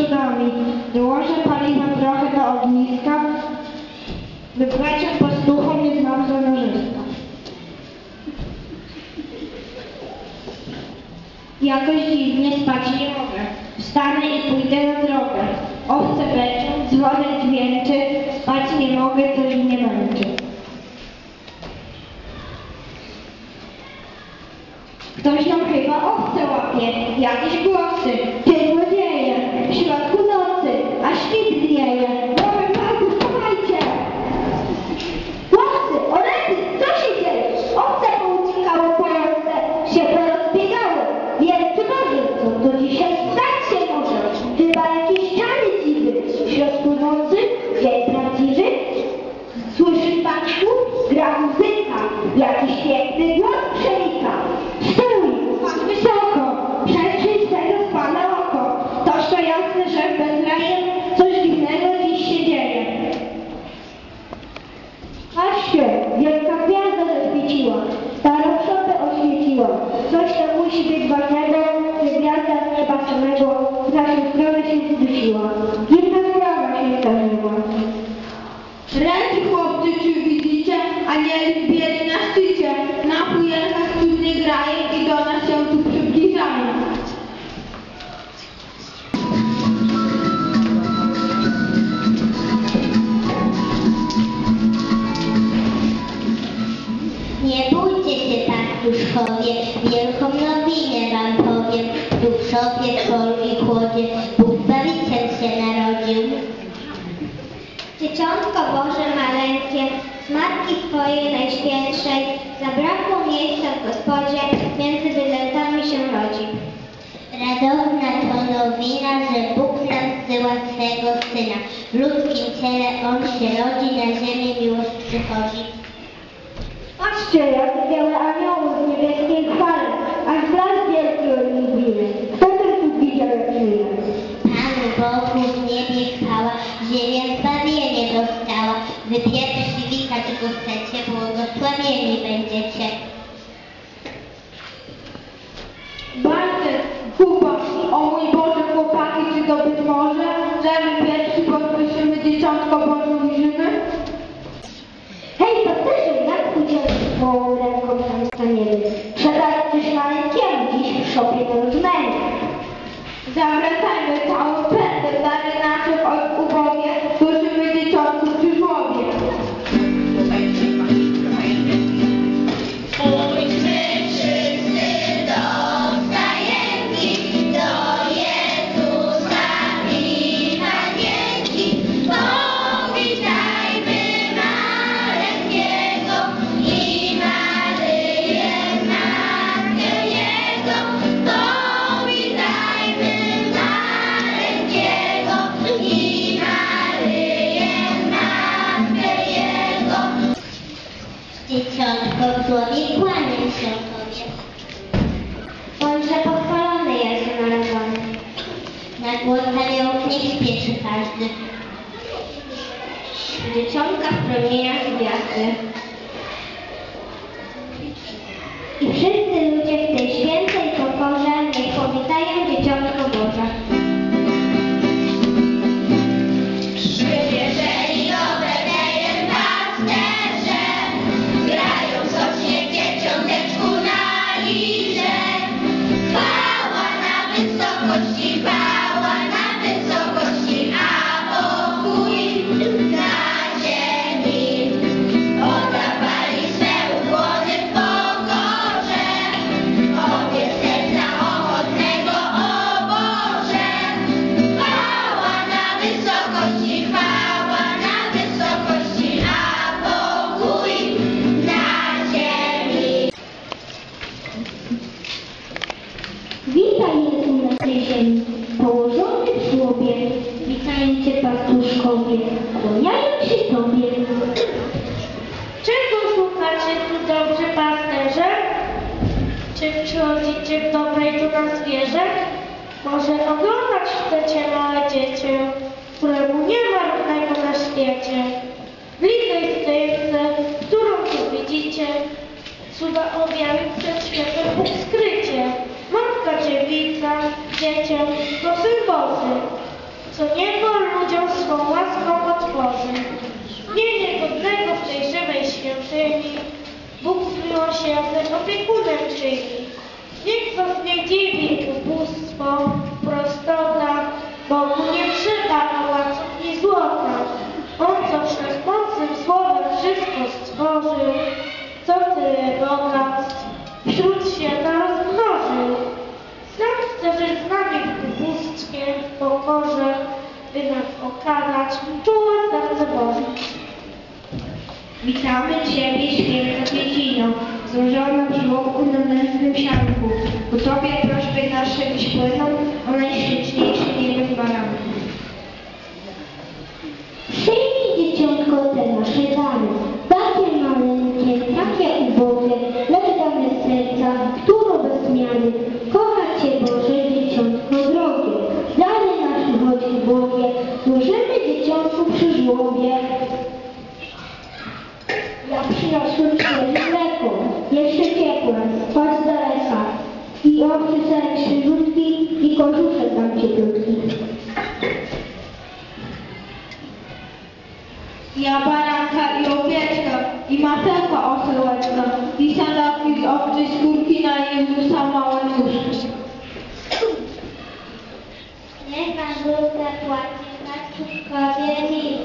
trzodami, dołożę paliwa trochę do ogniska, by bracia pastuchom nie znam za. Jakoś dziwnie spać nie mogę. Wstanę i pójdę na drogę. Owce beczą, dzwonek dźwięczy, spać nie mogę, coś mnie męczy. Ktoś nam chyba owce łapie, jakieś głosy, dzisiaj stać się może? Chyba jakieś czary dziwy. W środku Ręki chłopcy, czy widzicie? Anieli bieli na szczycie. Na chujelkach cudnie grają i do nas się tu przybliżają. Nie bójcie się, pastuszkowie, wielką miejsca w Gospodzie, między bydlętami się rodzi. Radowna to nowina, że Bóg nam zsyła swego Syna. W ludzkim ciele On się rodzi, na ziemię miłość przychodzi. Patrzcie, jak białe anioły z niebieskiej chwały, aż blask wielki odmówiły. Kto ten tu widział jak żyje? Panu Bogu w niebie chwała, ziemia zbawienie dostała. Wy pierwsi witać Go chcecie, błogosławieni będziecie. Bartek, Kuba, o mój Boże, chłopaki, czy to być może, że my pierwsi podprosimy dzieciątko Boże ujrzymy? Hej, pasterze, jak moją ręką tam staniemy? Przedać coś maleńkiemu dziś w szopie dorzucnemy. Zawracajmy całą Tobie. Bądźże pochwalony Jezu narodzony. Na głos aniołów niech śpieszy każdy. Dzieciątka w promieniach gwiazdy. Tej ziemi, położony w. Witają Cię pastuszkowie, kłaniają się Tobie. Czego szukacie tu dobrzy pasterze? Czy przychodzicie w dobrej tu na zwierzę? Syn Boży, co niebo ludziom swą łaską otworzy. Nie niegodnego w tej żywej świątyni Bóg z miłosierdziem opiekunem czyni. Niech was nie dziwi ubóstwo, prostota, okazać czułe serce Boże. Witamy Ciebie, święta Kwiecino, złożona w żłobku na męskim sianku. Ku Tobie prośby nasze dziś płyną żłobie. Ja przyniosłem świeże mleko, jeszcze ciepłe, choć z daleka. I oczy serek świeżutki i kożuszek tam cieplutki. Ja baranka i owieczka, i masełka osełeczka, i sandałki z obcej skórki na Jezusa małe nóżki. Niech na żółte płacie kaczuszkowie mi,